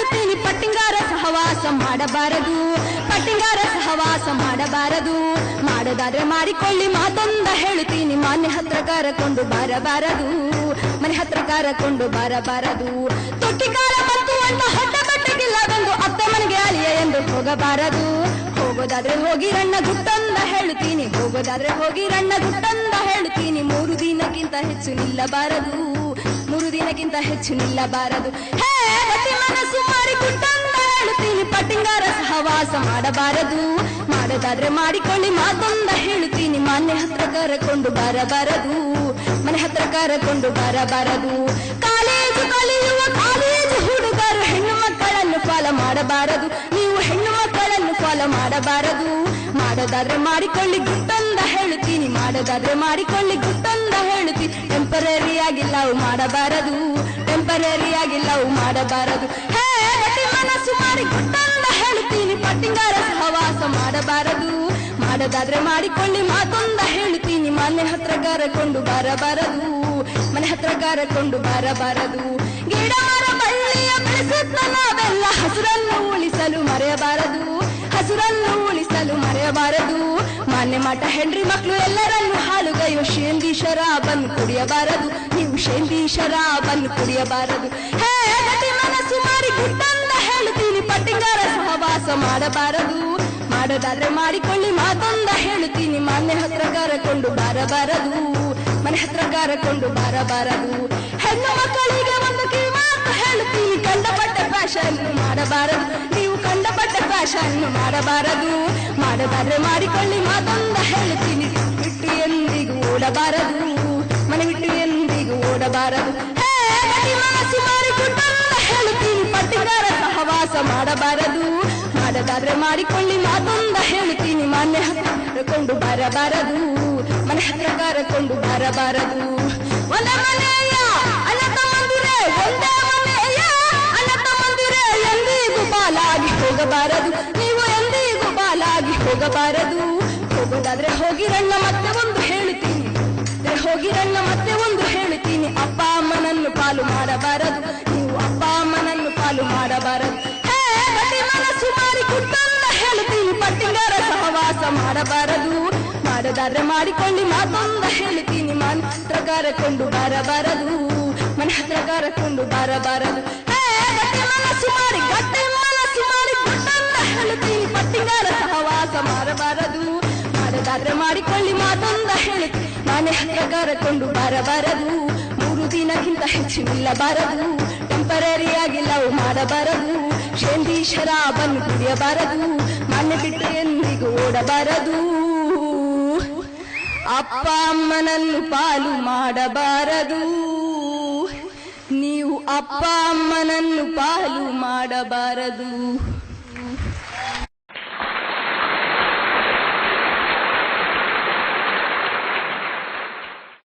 ಹೇಳುತ್ತೀನಿ ಪಟ್ಟಿಂಗಾರ ಸಹವಾಸ ಮಾಡಬಾರದು. ಪಟ್ಟಿಂಗಾರ ಸಹವಾಸ ಮಾಡಬಾರದು. ಮಾಡದಾದ್ರೆ ಮಾಡಿಕೊಳ್ಳಿ ಮಾತೊಂದ ಹೇಳುತ್ತೀನಿ. ಮನೆ ಹತ್ರ ಕರಕೊಂಡು ಬರಬಾರದು. ಮನೆ ಹತ್ರ ಕರಕೊಂಡು ಬರಬಾರದು. ತೊಟ್ಟಿಕಾರ ಮತ್ತು ಅಂತ ಹೊಟ್ಟ ಬಂದು ಅತ್ತ ಮನೆಗೆ ಅಲಿಯ ಎಂದು ಹೋಗಬಾರದು. ಹೋಗೋದಾದ್ರೆ ಹೋಗಿರಣ್ಣ ಗುಟ್ಟಂದ ಹೇಳುತ್ತೀನಿ. ಹೋಗೋದಾದ್ರೆ ಹೋಗಿರಣ್ಣ ಗುಟ್ಟಂದ ಹೇಳುತ್ತೀನಿ. ಮೂರು ದಿನಕ್ಕಿಂತ ಹೆಚ್ಚು ನಿಲ್ಲಬಾರದು. ಮೂರು ದಿನಕ್ಕಿಂತ ಹೆಚ್ಚು ನಿಲ್ಲಬಾರದು ಹೇ ಗತಿ ಮನಸ್ಸು ಮಾರಿ ಗುಟ್ಟಂದ ಹೇಳುತ್ತೀನಿ ಪಟ್ಟಿಂಗಾರ ಸಹವಾಸ ಮಾಡಬಾರದು ಮಾಡದಾದ್ರೆ ಮಾಡಿಕೊಳ್ಳಿ ಮಾತೊಂದ ಹೇಳುತ್ತೀನಿ ಮಾನ್ಯ ಹತ್ರ ಕರಕೊಂಡು ಬರಬಾರದು ಮನೆ ಹತ್ರ ಕರಕೊಂಡು ಬರಬಾರದು ಕಾಲೇಜು ಕಲಿಯುವ ಕಾಲೇಜು ಹುಡುಗರು ಹೆಣ್ಣು ಮಕ್ಕಳನ್ನು ಫಾಲೋ ಮಾಡಬಾರದು ನೀವು ಹೆಣ್ಣು ಮಕ್ಕಳನ್ನು ಫಾಲೋ ಮಾಡಬಾರದು ಮಾಡೋದಾದ್ರೆ ಮಾಡಿಕೊಳ್ಳಿ ಗುಟ್ಟಂದ ಹೇಳುತ್ತೀನಿ ಮಾಡೋದಾದ್ರೆ ಮಾಡಿಕೊಳ್ಳಿ ಗುಟ್ಟಂದ ಹೇಳುತ್ತೀನಿ ಟೆಂಪರರಿ ಆಗಿ ಲವ್ ಮಾಡಬಾರದು ಟೆಂಪರರಿ ಆಗಿಲ್ಲ ಲವ್ ಮಾಡಬಾರದು. ಹೇ ಮನಸ್ಸು ಮಾಡಿ ಗುಟ್ಟಂದ ಹೇಳುತ್ತೀನಿ ಪಟ್ಟಿಂಗಾರ ಸಹವಾಸ ಮಾಡಬಾರದು. ಮಾಡೋದಾದ್ರೆ ಮಾಡಿಕೊಳ್ಳಿ ಮಾತೊಂದ ಹೇಳುತ್ತೀನಿ ಮನೆ ಹತ್ರ ಕರಕೊಂಡು ಬರಬಾರದು, ಮನೆ ಹತ್ರ ಕರಕೊಂಡು ಬರಬಾರದು. ಗಿಡ, ಮರ, ಬಳ್ಳಿಯ ಬೆಳೆಸುತ್ತ ಹಸುರನ್ನು ಉಳಿಸಲು ಮರೆಯಬಾರದು. ಹಸುರನ್ನು ಮರೆಯಬಾರದು ಮಾನ್ಯ ಮಾಟ ಹೆಂಡ್ರಿ ಮಕ್ಕಳು ಎಲ್ಲರನ್ನು ಹಾಲುಗೈಯೋ ಶೇಂದಿ ಶರಾಬನ್ನು ಕುಡಿಯಬಾರದು. ನೀವು ಶೇಂದಿ ಶರಾಬನ್ನು ಕುಡಿಯಬಾರದು. ಹೇ ಮನಸ್ಸು ಮಾಡಿ ಗುಟ್ಟಂದ ಹೇಳುತ್ತೀನಿ, ಪಟ್ಟಿಂಗಾರ ಸಹವಾಸ ಮಾಡಬಾರದು. ಮಾಡೋದಾದ್ರೆ ಮಾಡಿಕೊಳ್ಳಿ ಮಾತೊಂದ ಹೇಳುತ್ತೀನಿ, ಮಾನ್ಯ ಹತ್ರ ಕರಕೊಂಡು ಬಾರಬಾರದು. ಮನೆ ಹತ್ರ ಕರಕೊಂಡು ಬಾರಬಾರದು. ಹೆಣ್ಣು ಮಕ್ಕಳಿಗೆ ಒಂದು ಕಿವಿಮಾತು ಹೇಳುತ್ತೀನಿ, ಕಂಡಪಟ್ಟ ಫ್ಯಾಷನ್ ಕಂಡಪಟ್ಟ ಫ್ಯಾಷನ್ ಮಾಡಬಾರದು ಮಾಡದಾದ್ರೆ ಮಾಡಿಕೊಳ್ಳಿ ಮಾತೊಂದ ಹೇಳುತ್ತೀನಿ ಬಿಟ್ಟು ಎಂದಿಗೂ ಓಡಬಾರದು ಮನೆ ಬಿಟ್ಟು ಎಂದಿಗೂ ಓಡಬಾರದು ಹೇ ಗತಿ ಮನಸ್ಸು ಮಾರಿ ಗುಟ್ಟಂದ ಹೇಳುತ್ತೀನಿ ಪಟ್ಟಿಗಾರ ಸಹವಾಸ ಮಾಡಬಾರದು ಮಾಡದಾದ್ರೆ ಮಾಡಿಕೊಳ್ಳಿ ಮಾತೊಂದ ಹೇಳುತ್ತೀನಿ ಮಾನ್ಯ ಹತ್ರ ಕರಕೊಂಡು ಬರಬಾರದು ಮನೆ ಹತ್ರ ಕರಕೊಂಡು ಬರಬಾರದು ಒಂದ ಮನೆಯ ಅಣ್ಣ ತಮ್ಮಂದಿರೇ ಒಂದೇ ಹೋಗಬಾರದು. ಹೋಗೋದಾದ್ರೆ ಹೋಗಿರಣ್ಣ ಮತ್ತೆ ಒಂದು ಹೇಳ್ತೀನಿ. ಹೋಗಿರಣ್ಣ ಮತ್ತೆ ಒಂದು ಹೇಳ್ತೀನಿ. ಅಪ್ಪ ಅಮ್ಮನನ್ನು ಪಾಲು ಮಾಡಬಾರದು. ನೀವು ಅಪ್ಪ ಅಮ್ಮನನ್ನು ಪಾಲು ಮಾಡಬಾರದು. ಮನಸ್ಸು ಮಾರಿ ಕುಟ್ಟಂದ ಹೇಳ್ತೀನಿ. ಪಟ್ಟಿಂಗಾರ ಸಹವಾಸ ಮಾಡಬಾರದು. ಮಾಡದಾದ್ರೆ ಮಾಡಿಕೊಂಡು ಮಾತೊಂದ ಹೇಳ್ತೀನಿ. ಮನ ಹತ್ರ ಕರಕೊಂಡು ಬರಬಾರದು ಮನೆ ಹತ್ರ ಕರಕೊಂಡು ಬರಬಾರದು ಮನಸ್ಸು ಮಾಡಿ ಗಟ್ಟಿ ಮನಸ್ಸು ಮಾಡದಾದ್ರೆ ಮಾಡಿಕೊಳ್ಳಿ ಮಾತೊಂದ ಹೇಳುತ್ತೆ ಮನೆ ಹತ್ರ ಕರಕೊಂಡು ಬರಬಾರದು. ಮೂರು ದಿನಕ್ಕಿಂತ ಹೆಚ್ಚು ನಿಲ್ಲಬಾರದು. ಟೆಂಪರರಿ ಆಗಿ ಲವ್ ಮಾಡಬಾರದು. ಶೇಂದಿ ಶರಾಬನ್ನು ಕುಡಿಯಬಾರದು. ಮನೆ ಬಿಟ್ಟು ಎಂದಿಗೂ ಓಡಬಾರದು. ಅಪ್ಪ, ಅಮ್ಮನನ್ನು ಪಾಲು ಮಾಡಬಾರದು. ನೀವು ಅಪ್ಪ, ಅಮ್ಮನನ್ನು ಪಾಲು ಮಾಡಬಾರದು.